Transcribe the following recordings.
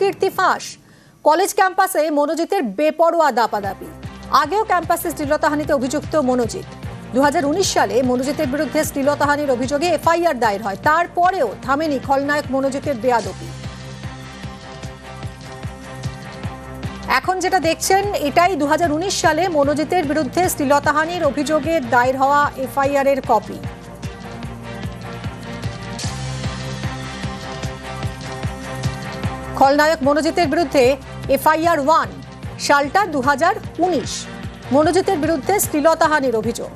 কুকীর্তি ফাঁস। কলেজ ক্যাম্পাসে মনোজিতের বেপরোয়া দাপাদাপি। আগেও ক্যাম্পাসে শ্লীলতাহানিতে অভিযুক্ত মনোজিৎ। দুহাজার উনিশ সালে মনোজিতের বিরুদ্ধে শ্লীলতাহানির অভিযোগে এফআইআর দায়ের হয়। তারপরেও থামেনি খলনায়ক মনোজিতের বেয়াদপি এখন যেটা দেখছেন, এটাই দু হাজার উনিশ সালে মনোজিতের বিরুদ্ধে শ্লীলতাহানির অভিযোগে দায়ের হওয়া এফআইআর এর কপি। খলনায়ক মনোজিতের বিরুদ্ধে এফআইআর ওয়ান সালটা দু হাজার উনিশ। মনোজিতের বিরুদ্ধে শ্লীলতাহানির অভিযোগ।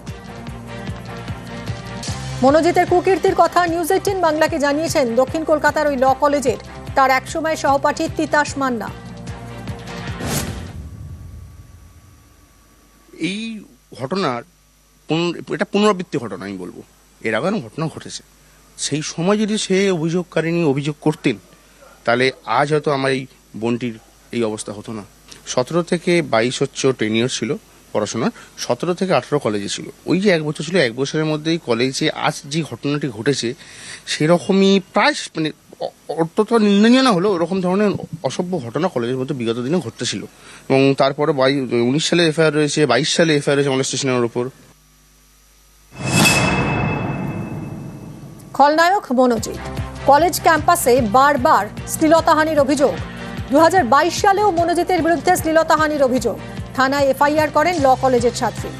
মনোজিতের কুকীর্তির কথা নিউজ এইটিন বাংলাকে জানিয়েছেন দক্ষিণ কলকাতার ওই ল কলেজের তার একসময় সহপাঠী তিতাস মান্না। এই ঘটনার এটা পুনরাবৃত্তি ঘটনা আমি বলব। এর আগে ঘটনা ঘটেছে। সেই সময় যদি সে অভিযোগকারিনী অভিযোগ করতেন তাহলে আজ হয়তো আমার এই বোনটির এই অবস্থা হতো না। সতেরো থেকে বাইশ হচ্ছে টেনিয়র ছিল পড়াশোনার, সতেরো থেকে আঠেরো কলেজে ছিল। ওই যে এক বছর ছিল, এক বছরের মধ্যেই কলেজে আজ যে ঘটনাটি ঘটেছে, সেরকমই প্রায় মানে অত্যন্ত নিন্দনীয় না হলেও ওরকম ধরনের অসভ্য ঘটনা কলেজের মধ্যে বিগত দিনে ঘটতেছিল। এবং তারপরে বাই, উনিশ সালে এফআইআর রয়েছে, বাইশ সালে এফআইআর রয়েছে মলেস্টেশনের উপর। খলনায়ক মনোজিৎ। কলেজ ক্যাম্পাসে বারবার শ্লীলতাহানির অভিযোগ। দুহাজার বাইশ সালেও মনোজিতের বিরুদ্ধে শ্লীলতাহানির অভিযোগ। থানায় এফআইআর করেন ল কলেজের ছাত্রী।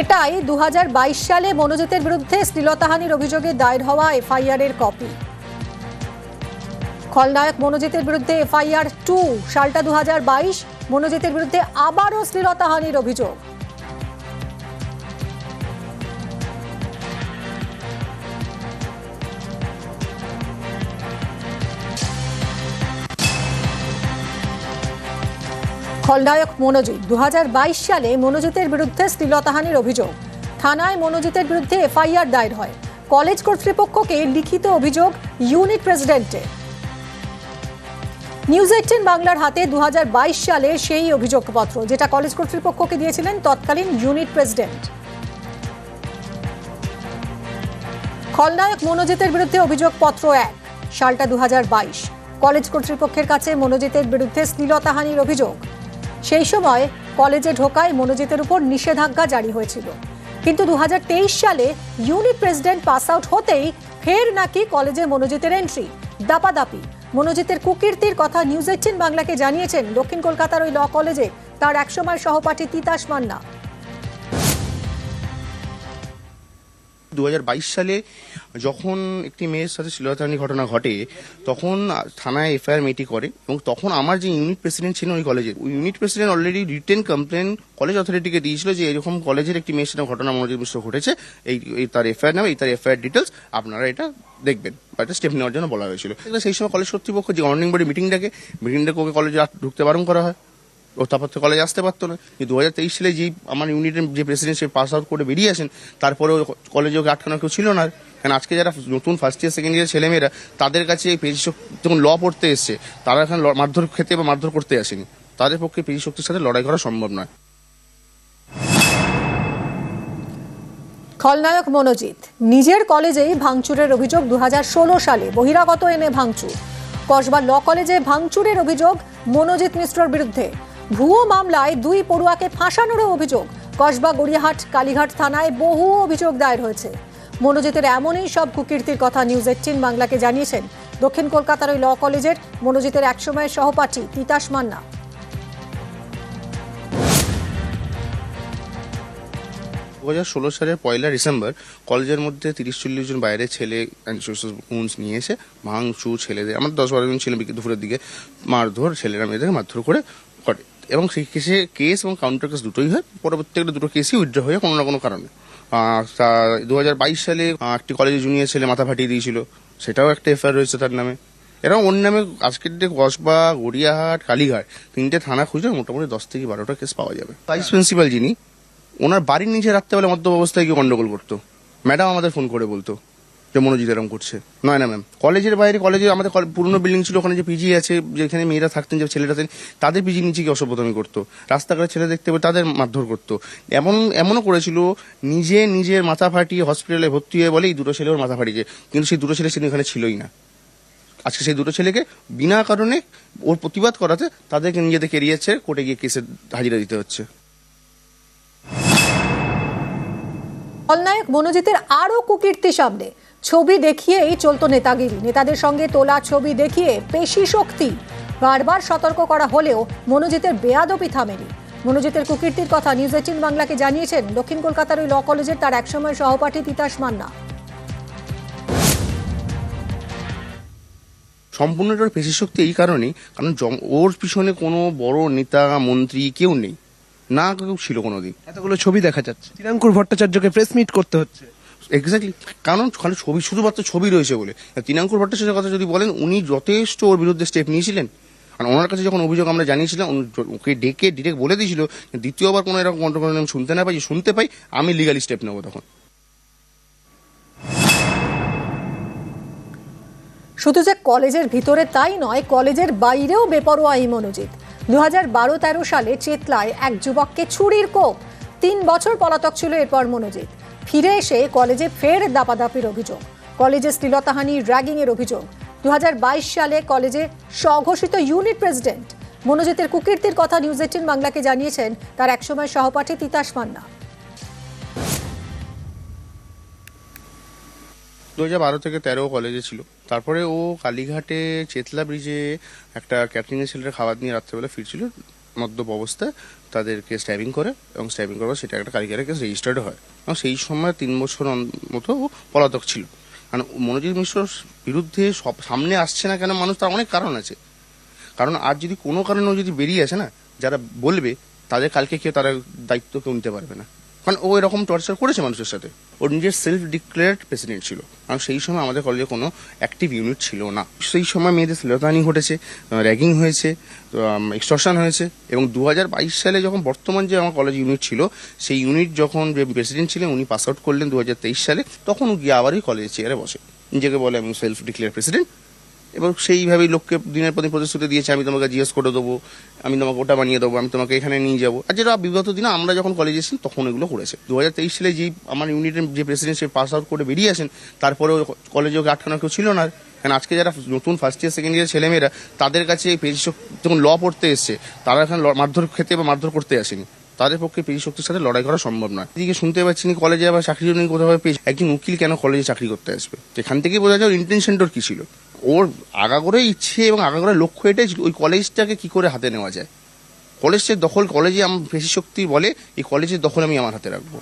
এটাই দু হাজার বাইশ সালে মনোজিতের বিরুদ্ধে শ্লীলতাহানির অভিযোগে দায়ের হওয়া এফআইআর এর কপি। খলনায়ক মনোজিতের বিরুদ্ধে এফআইআর টু, সালটা দু হাজার বাইশ, মনোজিতের বিরুদ্ধে আবারও শ্লীলতাহানির অভিযোগ। খলনায়ক মনোজিৎ। দু সালে মনোজিতের বিরুদ্ধে শ্লীলতাহানির অভিযোগ। থানায় মনোজিতের বিরুদ্ধে এফআইআর দায়ের হয়। কলেজ কর্তৃপক্ষকে লিখিত অভিযোগ ইউনিট প্রেসিডেন্টের। নিউজ এইটিন বাংলার হাতে দুহাজার বাইশ সালে সেই অভিযোগপত্র, যেটা কলেজ কর্তৃপক্ষকে দিয়েছিলেন তৎকালীন ইউনিট প্রেসিডেন্ট। খলনায়ক মনোজিতের বিরুদ্ধে অভিযোগপত্র এক, সালটা দু হাজার বাইশ। কলেজ কর্তৃপক্ষের কাছে মনোজিতের বিরুদ্ধে শ্লীলতাহানির অভিযোগ। সেই সময় কলেজে ঢোকায় মনোজিতের উপর নিষেধাজ্ঞা জারি হয়েছিল। কিন্তু দু সালে ইউনিট প্রেসিডেন্ট পাস আউট হতেই ফের নাকি কলেজে মনোজিতের এন্ট্রি। দাপাদাপি। মনোজিতের কুকীর্তির কথা নিউজ এইটিন বাংলাকে জানিয়েছেন দক্ষিণ কলকাতার ওই ল কলেজে তার একসময় সহপাঠী তিতাস মান্না। দু হাজার বাইশ সালে যখন একটি মেয়ের সাথে শ্লীলতাহানি ঘটনা ঘটে, তখন থানায় এফআইআর মেয়েটি করে এবং তখন আমার যে ইউনিট প্রেসিডেন্ট ছিলেন ওই কলেজের ওই unit president already written complaint college অথরিটিকে দিয়েছিল যে এরকম কলেজের একটি মেয়ের সাথে ঘটনা মনোযোগ মিশ্র ঘটেছে, এই এই তার এফআইআর নামে, এই তার এফআইআর ডিটেলস আপনারা এটা দেখবেন বা এটা স্টেপ নেওয়ার জন্য বলা হয়েছিল। সেই সময় কলেজ কর্তৃপক্ষ যে গভর্নিং বডি মিটিং ডাকে মিটিং ডাকে ওকে কলেজে ঢুকতে বারণ করা হয়। ও তারপর কলেজে আসতে পারতো না। কিন্তু দু হাজার তেইশ সালে যেই আমার ইউনিটের যে প্রেসিডেন্ট সে পাস আউট করে বেরিয়ে আসেন তারপরে কলেজে ওকে আটকানোর কেউ ছিল না। কারণ আজকে যারা নতুন ফার্স্ট ইয়ার সেকেন্ড ইয়ার ছেলেমেয়েরা, তাদের কাছে এই পেশি যখন ল পড়তে এসছে, তারা এখানে মারধর খেতে বা মারধর করতে আসেনি। তাদের পক্ষে পেশি শক্তির সাথে লড়াই করা সম্ভব নয়। খলনায়ক মনোজিৎ, নিজের কলেজেই ভাঙচুরের অভিযোগ দু হাজার ষোলো সালে, বহিরাগত এনে ভাঙচুর। কসবা ল কলেজে ভাঙচুরের অভিযোগ মনোজিৎ মিশ্রর বিরুদ্ধে। ভুয়ো মামলায় দুই পড়ুয়াকে ফাঁসানোরও অভিযোগ। কসবা গড়িয়াহাট, কালীঘাট থানায় বহু অভিযোগ দায়ের হয়েছে। মনোজিতের এমনই সব কুকীর্তির কথা নিউজ এইটিন বাংলাকে জানিয়েছেন দক্ষিণ কলকাতার ওই ল কলেজের মনোজিতের একসময়ের সহপাঠী তিতাস মান্না। দু হাজার ষোলো সালের পয়লা ডিসেম্বর কলেজের মধ্যে তিরিশ চল্লিশ জন বাইরে ছেলে নিয়ে এসে ভাঙচু ছেলেদের আমার দশ বারো জন ছিল দুপুরের দিকে মারধর, ছেলেরা মেয়েদের মারধর করে এবং সেই কেসে কেস এবং কাউন্টার কেস দুটোই হয়। পরবর্তী একটা দুটো কেসই উইথড্র হয়ে কোনো না কোনো কারণে। দু হাজার বাইশ সালে একটি কলেজে জুনিয়র ছেলে মাথা ফাটিয়ে দিয়েছিল। সেটাও একটা এফআইআর রয়েছে তার নামে। এরকম ওর নামে আজকের ডে কসবা, গড়িয়াহাট, কালীঘাট তিনটে থানা খুঁজে মোটামুটি দশ থেকে বারোটা কেস পাওয়া যাবে। ভাইস প্রিন্সিপাল যিনি, ওনার বাড়ির নিচে রাত্রেবেলা মদ্য অবস্থায় গিয়ে গন্ডগোল করতো। ম্যাডাম আমাদের ফোন করে বলতো। যে মনোজিৎ এরকম করছে। নয় না, ম্যাম। কলেজের বাইরে, কলেজে আমাদের পুরনো বিল্ডিং ছিল, ওখানে যে পিজি আছে, যেখানে মেয়েরা থাকতেন, যে ছেলেরা থাকতেন, তাদের পিজি নিচে গিয়ে অসভ্যতামি করতো। রাস্তাঘাটে ছেলে দেখতে পেয়ে তাদের মারধর করতো। এমন, এমনও করেছিল, নিজে, নিজের মাথা ফাটিয়ে হসপিটালে ভর্তি হয়ে বলে, এই দুটো ছেলে ওর মাথা ফাটিয়েছে। কিন্তু সেই দুটো ছেলে সেদিন এখানে ছিলই না। আজকে সেই দুটো ছেলেকে বিনা কারণে ওর প্রতিবাদ করাতে তাদেরকে নিজেদের কেরিয়েছে কোর্টে গিয়ে কেসে হাজিরা দিতে হচ্ছে। খলনায়ক মনোজিতের আরও কুকীর্তি সামনে। ছবি দেখিয়েই চলতো নেতাগিরি। নেতাদের সঙ্গে তোলা ছবি দেখিয়ে পেশি শক্তি। বারবার সতর্ক করা হলেও মনোজিতের বেয়াদপি থামেনি। মনোজিতের কুকীর্তির কথা নিউজ এইটিন বাংলাকে জানিয়েছেন দক্ষিণ কলকাতার ওই ল কলেজের তার একসময় সহপাঠী তিতাস মান্না। সম্পূর্ণ এটার পেশি শক্তি এই কারণেই কারণ ওর পিছনে কোনো বড় নেতা মন্ত্রী কেউ নেই। না কেউ ছিল কোনোদিন। এতগুলো ছবি দেখা যাচ্ছে। তিরাঙ্কুর ভট্টাচার্যকে প্রেস মিট করতে হচ্ছে। এক্স্যাক্টলি কারণ খালি ছবি, শুধুমাত্র ছবি রয়েছে বলে। তিনাঙ্কুর ভট্টাচার্যের কথা যদি বলেন, উনি যথেষ্ট ওর বিরুদ্ধে স্টেপ নিয়েছিলেন। আর ওনার কাছে যখন অভিযোগ আমরা জানিয়েছিলাম ওকে ডেকে ডিরেক্ট বলে দিয়েছিল দ্বিতীয়বার কোনো এরকম কন্ট্রোল আমি শুনতে না পাই শুনতে পাই, আমি লিগালি স্টেপ নেব তখন। শুধু যে কলেজের ভিতরে তাই নয়, কলেজের বাইরেও বেপরোয়া এই মনোজিৎ। দু হাজার বারো তেরো সালে চেতলায় এক যুবককে ছুরির কোপ। তিন বছর পলাতক ছিল এরপর মনোজিৎ। ফিরে এসে কলেজে ফের দাপাদাপির অভিযোগ। কলেজে শ্লীলতাহানি র্যাগিং এর অভিযোগ। দু হাজার বাইশ সালে কলেজে স্বঘোষিত ইউনিট প্রেসিডেন্ট মনোজিতের কুকীর্তির কথা নিউজ এইটিন বাংলাকে জানিয়েছেন তার একসময় সহপাঠী তিতাস মান্না। দু হাজার বারো থেকে তেরো কলেজে ছিল। তারপরে ও কালীঘাটে চেতলা ব্রিজে একটা ক্যাটারিং এর ছেলের খাবার নিয়ে রাত্রেবেলা ফিরছিল। মদ্যপ অবস্থায় তাদেরকে স্ট্যাবিং করে এবং স্ট্যাবিং করার সেটা একটা কারিগারের কেস রেজিস্টার্ড হয়। এবং সেই সময় তিন বছর মতো পলাতক ছিল। কারণ মনোজিৎ মিশ্রর বিরুদ্ধে সব সামনে আসছে না কেন মানুষ তার অনেক কারণ আছে। কারণ আর যদি কোনো কারণে যদি বেরিয়ে আসে না, যারা বলবে, তাদের কালকে কেউ তারা দায়িত্ব কেউ নিতে পারবে না। কারণ ও এরকম টর্চার করেছে মানুষের সাথে। ওর নিজের সেলফ ডিক্লেয়ার্ড প্রেসিডেন্ট ছিল। কারণ সেই সময় আমাদের কলেজে কোনো অ্যাক্টিভ ইউনিট ছিল না। সেই সময় মেয়েদের শ্লীলতাহানি ঘটেছে র্যাগিং হয়েছে এক্সটর্শন হয়েছে এবং দু হাজার বাইশ সালে যখন বর্তমান যে আমার কলেজ ইউনিট ছিল, সেই ইউনিট যখন যে প্রেসিডেন্ট ছিলেন, উনি পাস আউট করলেন দু হাজার তেইশ সালে, তখন গিয়ে আবারই কলেজের চেয়ারে বসে। নিজেকে বলে আমি সেলফ ডিক্লেয়ার প্রেসিডেন্ট এবং সেইভাবেই লোককে দিনের পর দিন প্রতিশ্রুতি দিয়েছে, আমি তোমাকে জিজ্ঞেস করে দেবো, আমি তোমাকে ওটা বানিয়ে দেবো, আমি তোমাকে এখানে নিয়ে যাব। আর যেটা বিগত দিনে আমরা যখন কলেজে এসেছি, তখন এগুলো করেছে। দু হাজার তেইশ সালে যেই আমার ইউনিটের যে প্রেসিডেন্ট সে পাস আউট করে বেরিয়ে আসেন তারপরে কলেজে ওকে আটকানোর কেউ ছিল না। কারণ আজকে যারা নতুন ফার্স্ট ইয়ার সেকেন্ড ইয়ার ছেলেমেয়েরা তাদের কাছে এই শক্তি যখন ল পড়তে এসছে, তারা এখানে মারধর খেতে বা মারধর করতে আসেনি। তাদের পক্ষে পেশি শক্তির সাথে লড়াই করা সম্ভব নয়। এদিকে শুনতে পাচ্ছি না কলেজে আবার চাকরির জন্য কোথাও পেয়েছে। একজন উকিল কেন কলেজে চাকরি করতে আসবে? এখান থেকে বোঝা যায় ইন্টেনশনটার কি ছিল। ওর আগাগোড়ে ইচ্ছে এবং আগাগোড়ে লক্ষ্য এটাই ওই কলেজটাকে কি করে হাতে নেওয়া যায়। কলেজের দখল, কলেজে আমার পেশি শক্তি বলে, এই কলেজের দখল আমি আমার হাতে রাখব।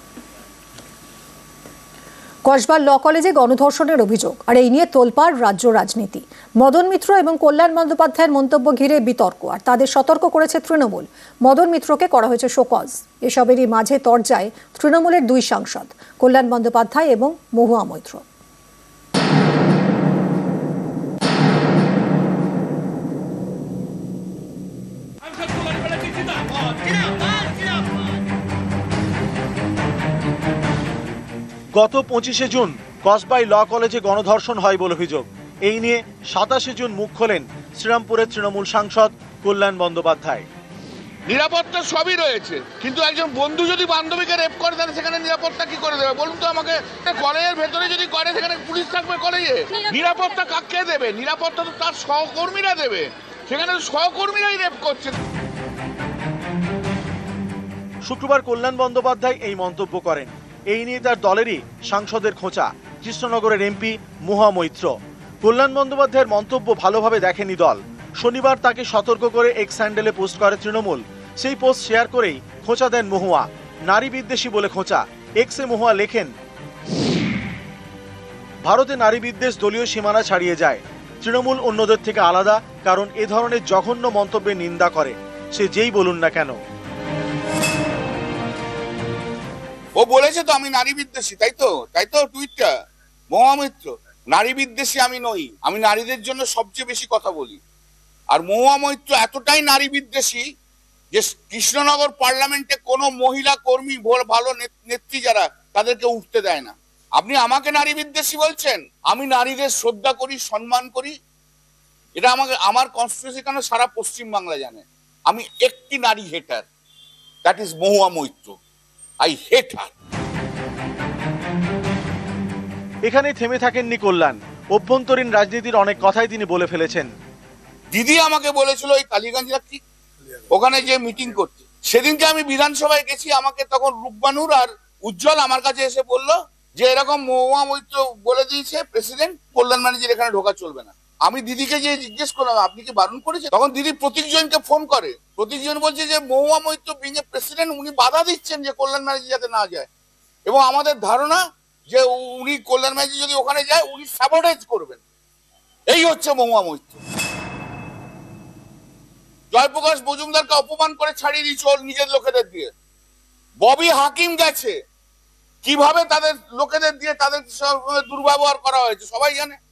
কসবার ল কলেজে গণধর্ষণের অভিযোগ, আর এই নিয়ে তোলপাড় রাজ্য রাজনীতি। মদন মিত্র এবং কল্যাণ বন্দ্যোপাধ্যায়ের মন্তব্য ঘিরে বিতর্ক, আর তাদের সতর্ক করেছে তৃণমূল। মদন মিত্রকে করা হয়েছে শোকজ। এসবেরই মাঝে তরজায় তৃণমূলের দুই সাংসদ, কল্যাণ বন্দ্যোপাধ্যায় এবং মহুয়া মৈত্র। গত পঁচিশে জুন কসবাই ল কলেজে গণধর্ষণ হয় বলে অভিযোগ। এই নিয়ে সাতাশে জুন মুখ খোলেন শ্রীরামপুরের তৃণমূল সাংসদ কল্যাণ বন্দ্যোপাধ্যায়। নিরাপত্তা সবই রয়েছে কিন্তু একজন বন্ধু যদি বান্ধবীকে রেপ করে তাহলে সেখানে নিরাপত্তা কি করে দেবে? বলুন তো আমাকে। কলেজের ভেতরে যদি করে সেখানে পুলিশ থাকবে কলেজে? নিরাপত্তা কাকে দেবে? নিরাপত্তা তো তার সহকর্মীরা দেবে। সেখানে সহকর্মীরাই রেপ করছে। শুক্রবার কল্যাণ বন্দ্যোপাধ্যায় এই মন্তব্য করেন। এই নিয়ে তার দলেরই সাংসদের খোঁচা। কৃষ্ণনগরের এমপি মুহা মৈত্র। কল্যাণ বন্দ্যোপাধ্যায়ের মন্তব্য ভালোভাবে দেখেনি দল। শনিবার তাকে সতর্ক করে এক্স স্যান্ডেলে পোস্ট করে তৃণমূল। সেই পোস্ট শেয়ার করেই খোঁচা দেন মহুয়া। নারী বিদ্বেষী বলে খোঁচা। এক্সে মহুয়া লেখেন, ভারতে নারী বিদ্বেষ দলীয় সীমানা ছাড়িয়ে যায়। তৃণমূল অন্যদের থেকে আলাদা, কারণ এ ধরনের জঘন্য মন্তব্যে নিন্দা করে। সে যেই বলুন না কেন। ও বলেছে তো আমি নারী বিদ্বেষী, তাই তো? তাই তো টুইটটা? মহামিত্র, নারী বিদ্বেষী আমি নই, আমি নারীদের জন্য সবচেয়ে বেশি কথা বলি। আর মহুয়া মৈত্র এতটাই নারী বিদ্বেষী যে কৃষ্ণনগর পার্লামেন্টে কোনো মহিলা কর্মী ভালো নেত- নেত্রী যারা, তাদেরকে উঠতে দেয় না। আপনি আমাকে নারী বিদ্বেষী বলছেন? আমি নারীদের শ্রদ্ধা করি, সম্মান করি? এটা আমাকে, আমার কনস্টিটিউশন কেন সারা পশ্চিম বাংলা জানে? আমি একটি নারী hater that is Mahua Moitra. I hate her. এখানেই থেমে থাকেননি কল্যাণ। অভ্যন্তরীণ রাজনীতির অনেক কথাই তিনি বলে ফেলেছেন। দিদি আমাকে বলেছিল ওই কালীগঞ্জ রাত্রি ওখানে যে মিটিং করতে সেদিনকে আমি বিধানসভায় গেছি আমাকে তখন রূপবানুর আর উজ্জ্বল আমার কাছে এসে বলল যে এরকম মহুয়া মৈত্র বলে দিয়েছে প্রেসিডেন্ট কল্যাণ ম্যানেজার এখানে ঢোকা চলবে না। আমি দিদিকে যে জিজ্ঞেস করলাম, আপনি কি বারণ করেছেন? তখন দিদি প্রতীকজনকে ফোন করে। প্রতীকজন বলছে যে, মহুয়া মৈত্র বিং প্রেসিডেন্ট উনি বাধা দিচ্ছেন যে কল্যাণ ম্যানেজার যাতে না যায়। এবং আমাদের ধারণা যে উনি কল্যাণ ম্যানেজার যদি ওখানে যায়, উনি স্যাবোটেজ করবেন। এই হচ্ছে মহুয়া মৈত্র। জয়প্রকাশ মজুমদারকে অপমান করে ছাড়িয়ে দিয়েছে ওর নিজের লোকেদের দিয়ে। ববি হাকিম গেছে। কীভাবে তাদের লোকেদের দিয়ে তাদের দুর্ব্যবহার করা হয়েছে, সবাই জানে।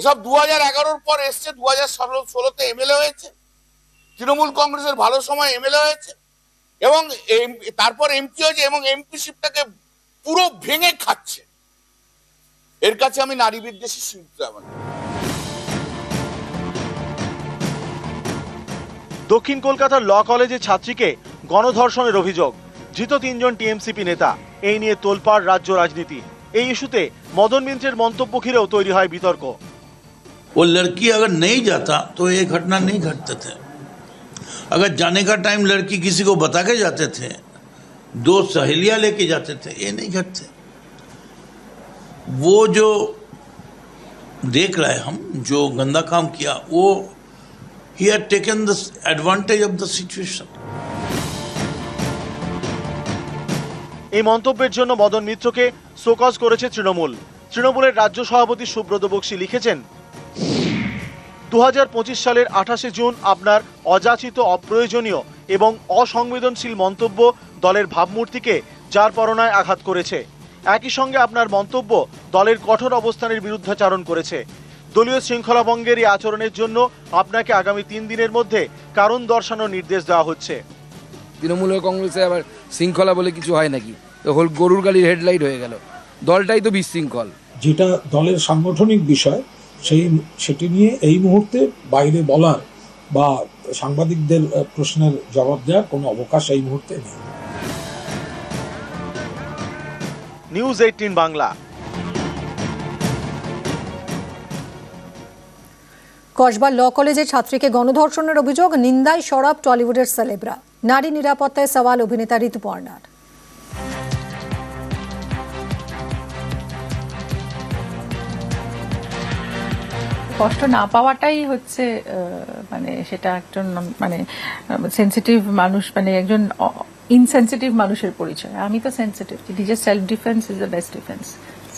এসব দু হাজার এগারোর পর এসছে দু হাজার ষোলো, ষোলোতে এমএলএ হয়েছে। তৃণমূল কংগ্রেসের ভালো সময় এমএলএ হয়েছে। এবং তারপর এমপি হয়েছে এবং এমপিশিপটাকে পুরো ভেঙে খাচ্ছে। এর কাছে আমি নারী বিদ্বেষী আমার। দক্ষিণ কলকাতার ল কলেজের ছাত্রীকে গণধর্ষণের অভিযোগ। ধৃত তিনজন টিএমসিপি নেতা। এই নিয়ে তোলপাড় রাজ্য রাজনীতি। এই ইস্যুতে মদন মিত্রের মন্তব্য ঘিরেও তৈরি হয় বিতর্ক। वो लड़की अगर नहीं जाता तो ये घटना नहीं घटते थे अगर जाने का टाइम लड़की किसी को बता के जाते थे दो सहेलियां लेके जाते थे ये नहीं घटते वो जो देख रहे हम जो गंदा काम किया वो ही had taken the advantage of the situation এই মন্তব্যের জন্য মদন মিত্রকে শোকজ করেছে তৃণমূল তৃণমূলের রাজ্য সভাপতি সুব্রত বক্সী লিখেছেন দু হাজার পঁচিশ সালের আঠাশে জুন আপনার অযাচিত অপ্রয়োজনীয় এবং অসংবেদনশীল মন্তব্য দলের ভাবমূর্তিকে যার পরনায় আঘাত করেছে। একই সঙ্গে আপনার মন্তব্য দলের কঠোর অবস্থানের বিরুদ্ধাচারণ করেছে। দলীয় শৃঙ্খলা ভঙ্গের এই আচরণের জন্য আপনাকে আগামী তিন দিনের মধ্যে কারণ দর্শানোর নির্দেশ দেওয়া হচ্ছে। তৃণমূল কংগ্রেসে আবার শৃঙ্খলা বলে কিছু হয় নাকি? তো হোল গরুর গাড়ির হেডলাইট হয়ে গেল। দলটাই তো বিশৃঙ্খল। যেটা দলের সাংগঠনিক বিষয় সেই সেটি নিয়ে এই মুহূর্তে বাইরে বলার বা সাংবাদিকদের প্রশ্নের জবাব দেওয়ার কোনো অবকাশ এই মুহূর্তে নেই। News eighteen Bangla. Kasba law কলেজের ছাত্রীকে গণধর্ষণের অভিযোগ নিন্দায় সরব টলিউডের সেলেব্রা। নারী নিরাপত্তায় সওয়াল অভিনেতা ঋতুপর্ণার কষ্ট না পাওয়াটাই হচ্ছে মানে সেটা একজন মানে সেন্সিটিভ মানুষ মানে একজন ইনসেন্সিটিভ মানুষের পরিচয়। আমি তো সেন্সিটিভ নিজের self defence is the best defence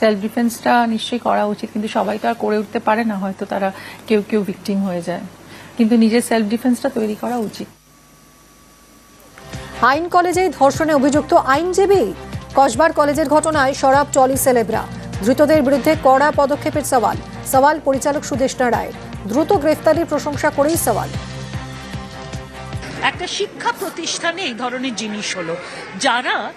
self ডিফেন্সটা নিশ্চয়ই করা উচিত, কিন্তু সবাই তো আর করে উঠতে পারে না, হয়তো তারা কেউ কেউ ভিকটিম হয়ে যায়। কিন্তু নিজের সেলফ ডিফেন্সটা তৈরি করা উচিত। আইন কলেজেই ধর্ষণে অভিযুক্ত আইনজীবী। কসবার কলেজের ঘটনায় সরাব টলি সেলেবরা। ধৃতদের বিরুদ্ধে কড়া পদক্ষেপের সওয়াল। সওয়াল পরিচালক সুদেষ্ণা রায় দ্রুত গ্রেফতারির প্রশংসা করেই সওয়াল। একটা শিক্ষা প্রতিষ্ঠানে এই ধরনের জিনিস হলো। যারা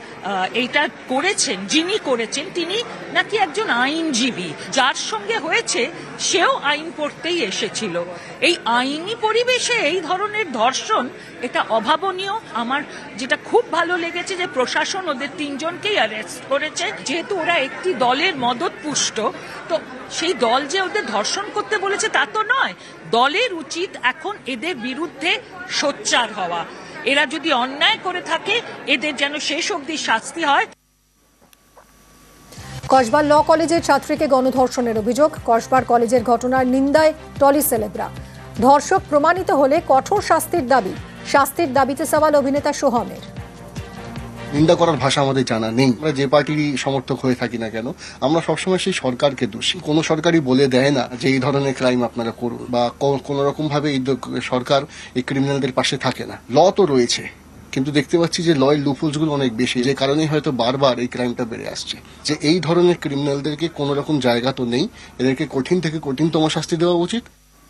এইটা করেছেন, যিনি করেছেন, তিনি নাকি একজন আইনজীবী। যার সঙ্গে হয়েছে সেও আইন পড়তেই এসেছিল। এই আইনি পরিবেশে এই ধরনের ধর্ষণ, এটা অভাবনীয়। আমার যেটা খুব ভালো লেগেছে যে প্রশাসন ওদের তিনজনকেই অ্যারেস্ট করেছে। যেহেতু ওরা একটি দলের মদত পুষ্ট তো সেই দল যে ওদের ধর্ষণ করতে বলেছে তা তো নয়। দলের উচিত এখন এদের বিরুদ্ধে সোচ্চার হওয়া। এরা যদি অন্যায় করে থাকে, এদের যেন শেষ অবধি শাস্তি হয় কসবার ল কলেজের ছাত্রীকে গণধর্ষণের অভিযোগ। কসবার কলেজের ঘটনার নিন্দায় টলি সেলেব্রা। ধর্ষক প্রমাণিত হলে কঠোর শাস্তির দাবি। শাস্তির দাবিতে সওয়াল অভিনেতা সোহমের। নিন্দা করার ভাষা আমাদের জানা নেই। আমরা যে পার্টিরই সমর্থক হয়ে থাকি না কেন, আমরা সবসময় সেই সরকারকে দোষী। কোনো সরকারই বলে দেয় না যে এই ধরনের ক্রাইম আপনারা করুন বা কোনো রকম ভাবে এই সরকার এই ক্রিমিনালদের পাশে থাকে না। ল তো রয়েছে। কিন্তু দেখতে পাচ্ছি যে লয়ের লুপোলসগুলো অনেক বেশি, যে কারণে হয়তো বারবার এই ক্রাইমটা বেড়ে আসছে। যে এই ধরনের ক্রিমিনালদেরকে কোনো রকম জায়গা তো নেই, এদেরকে কঠিন থেকে কঠিনতম শাস্তি দেওয়া উচিত